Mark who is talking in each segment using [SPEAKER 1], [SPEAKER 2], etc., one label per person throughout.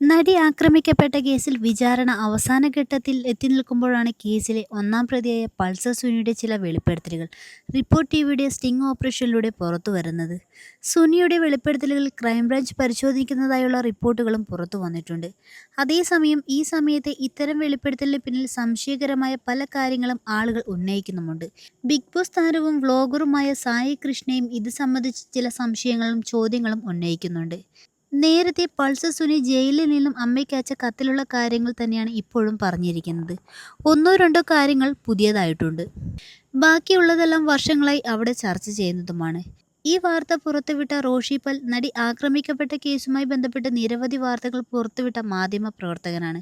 [SPEAKER 1] നടി ആക്രമിക്കപ്പെട്ട കേസിൽ വിചാരണ അവസാന ഘട്ടത്തിൽ എത്തി നിൽക്കുമ്പോഴാണ് കേസിലെ ഒന്നാം പ്രതിയായ പൾസർ സുനിയുടെ ചില വെളിപ്പെടുത്തലുകൾ റിപ്പോർട്ട് ടിവിയുടെ സ്റ്റിംഗ് ഓപ്പറേഷനിലൂടെ പുറത്തു വരുന്നത് സുനിയുടെ വെളിപ്പെടുത്തലുകൾ ക്രൈംബ്രാഞ്ച് പരിശോധിക്കുന്നതായുള്ള റിപ്പോർട്ടുകളും പുറത്തു വന്നിട്ടുണ്ട് അതേസമയം ഈ സമയത്ത് ഇത്തരം വെളിപ്പെടുത്തലിന് പിന്നിൽ സംശയകരമായ പല കാര്യങ്ങളും ആളുകൾ ഉന്നയിക്കുന്നുമുണ്ട്. ബിഗ് ബോസ് താരവും വ്ലോഗറുമായ സായി കൃഷ്ണയും ഇത് സംബന്ധിച്ച് ചില സംശയങ്ങളും ചോദ്യങ്ങളും ഉന്നയിക്കുന്നുണ്ട്. നേരത്തെ പൾസർ സുനി ജയിലിൽ നിന്നും അമ്മയ്ക്ക് അയച്ച കത്തിലുള്ള കാര്യങ്ങൾ തന്നെയാണ് ഇപ്പോഴും പറഞ്ഞിരിക്കുന്നത്. ഒന്നോ രണ്ടോ കാര്യങ്ങൾ പുതിയതായിട്ടുണ്ട്. ബാക്കിയുള്ളതെല്ലാം വർഷങ്ങളായി അവിടെ ചർച്ച ചെയ്യുന്നതുമാണ്. ഈ വാർത്ത പുറത്തുവിട്ട റോഷി പൽ നടി ആക്രമിക്കപ്പെട്ട കേസുമായി ബന്ധപ്പെട്ട് നിരവധി വാർത്തകൾ പുറത്തുവിട്ട മാധ്യമ പ്രവർത്തകനാണ്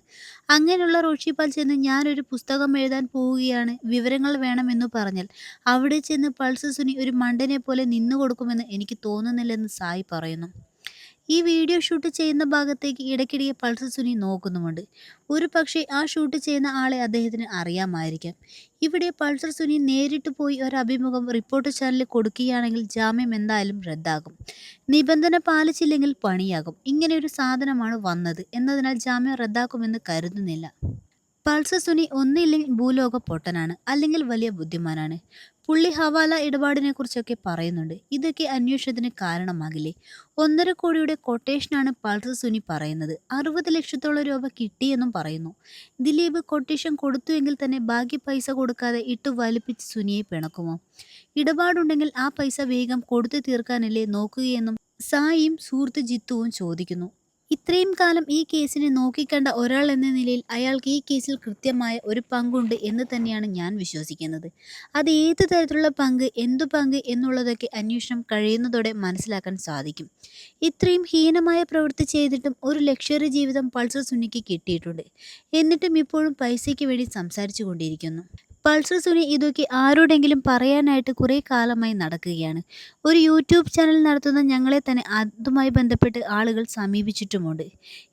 [SPEAKER 1] അങ്ങനെയുള്ള റോഷി പൽ ചെന്ന് ഞാനൊരു പുസ്തകം എഴുതാൻ പോവുകയാണ് വിവരങ്ങൾ വേണമെന്ന് പറഞ്ഞാൽ അവിടെ ചെന്ന് പൾസസുനി ഒരു മണ്ടനെ പോലെ നിന്നു കൊടുക്കുമെന്ന് എനിക്ക് തോന്നുന്നില്ലെന്ന് സായി പറയുന്നു. ഈ വീഡിയോ ഷൂട്ട് ചെയ്യുന്ന ഭാഗത്തേക്ക് ഇടയ്ക്കിടെ പൾസർ സുനി നോക്കുന്നുമുണ്ട്. ഒരു പക്ഷേ ആ ഷൂട്ട് ചെയ്യുന്ന ആളെ അദ്ദേഹത്തിന് അറിയാമായിരിക്കാം. ഇവിടെ പൾസർ സുനി നേരിട്ട് പോയി ഒരു അഭിമുഖം റിപ്പോർട്ട് ചാനലിൽ കൊടുക്കുകയാണെങ്കിൽ ജാമ്യം എന്തായാലും റദ്ദാകും. നിബന്ധന പാലിച്ചില്ലെങ്കിൽ പണിയാകും. ഇങ്ങനെയൊരു സാധനമാണ് വന്നത് എന്നതിനാൽ ജാമ്യം റദ്ദാക്കുമെന്ന് കരുതുന്നില്ല. പൾസർ സുനി ഒന്നില്ലെങ്കിൽ ഭൂലോക പൊട്ടനാണ്. അല്ലെങ്കിൽ വലിയ ബുദ്ധിമാനാണ്. പുള്ളി ഹവാല ഇടപാടിനെ കുറിച്ചൊക്കെ പറയുന്നുണ്ട്. ഇതൊക്കെ അന്വേഷണത്തിന് കാരണമാകില്ലേ? ഒന്നര കോടിയുടെ കൊട്ടേഷനാണ് പൾസർ സുനി പറയുന്നത്. അറുപത് ലക്ഷത്തോളം രൂപ കിട്ടിയെന്നും പറയുന്നു. ദിലീപ് കൊട്ടേഷൻ കൊടുത്തുവെങ്കിൽ തന്നെ ബാക്കി പൈസ കൊടുക്കാതെ ഇട്ടു വലിപ്പിച്ച് സുനിയെ പിണക്കുമോ? ഇടപാടുണ്ടെങ്കിൽ ആ പൈസ വേഗം കൊടുത്തു തീർക്കാനല്ലേ നോക്കുകയെന്നും സായിയും സുഹൃത്ത് ജിത്തുവും ചോദിക്കുന്നു. ഇത്രയും കാലം ഈ കേസിനെ നോക്കിക്കണ്ട ഒരാൾ എന്ന നിലയിൽ അയാൾക്ക് ഈ കേസിൽ കൃത്യമായ ഒരു പങ്കുണ്ട് എന്ന് തന്നെയാണ് ഞാൻ വിശ്വസിക്കുന്നത്. അത് ഏത് തരത്തിലുള്ള പങ്ക്, എന്തു പങ്ക് എന്നുള്ളതൊക്കെ അന്വേഷണം കഴിയുന്നതോടെ മനസ്സിലാക്കാൻ സാധിക്കും. ഇത്രയും ഹീനമായ പ്രവൃത്തി ചെയ്തിട്ടും ഒരു ലക്ഷറി ജീവിതം പൾസർ സുനിക്ക് കിട്ടിയിട്ടുണ്ട്. എന്നിട്ടും ഇപ്പോഴും പൈസയ്ക്ക് വേണ്ടി സംസാരിച്ചുകൊണ്ടിരിക്കുന്നു. പൾസർ സുനി ഇതൊക്കെ ആരോടെങ്കിലും പറയാനായിട്ട് കുറേ കാലമായി നടക്കുകയാണ്. ഒരു യൂട്യൂബ് ചാനൽ നടത്തുന്ന ഞങ്ങളെ തന്നെ അതുമായി ബന്ധപ്പെട്ട് ആളുകൾ സമീപിച്ചിട്ടുമുണ്ട്.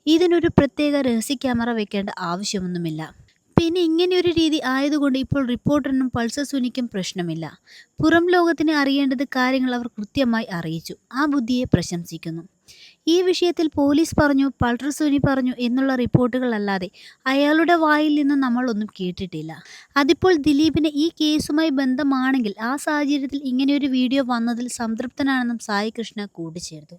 [SPEAKER 1] ഇതിനൊരു പ്രത്യേക രഹസ്യ ക്യാമറ വെക്കേണ്ട ആവശ്യമൊന്നുമില്ല. പിന്നെ ഇങ്ങനെയൊരു രീതി ആയതുകൊണ്ട് ഇപ്പോൾ റിപ്പോർട്ടറിനും പൾസർ സുനിക്കും പ്രശ്നമില്ല. പുറം ലോകത്തിന് അറിയേണ്ടത് കാര്യങ്ങൾ അവർ കൃത്യമായി അറിയിച്ചു. ആ ബുദ്ധിയെ പ്രശംസിക്കുന്നു. ഈ വിഷയത്തിൽ പോലീസ് പറഞ്ഞു, സുനി പറഞ്ഞു എന്നുള്ള റിപ്പോർട്ടുകളല്ലാതെ അയാളുടെ വായിൽ നിന്ന് നമ്മളൊന്നും കേട്ടിട്ടില്ല. അതിപ്പോൾ ദിലീപിന് ഈ കേസുമായി ബന്ധമാണെങ്കിൽ ആ സാഹചര്യത്തിൽ ഇങ്ങനെയൊരു വീഡിയോ വന്നതിൽ സംതൃപ്തനാണെന്നും സായി കൃഷ്ണ കൂട്ടിച്ചേർത്തു.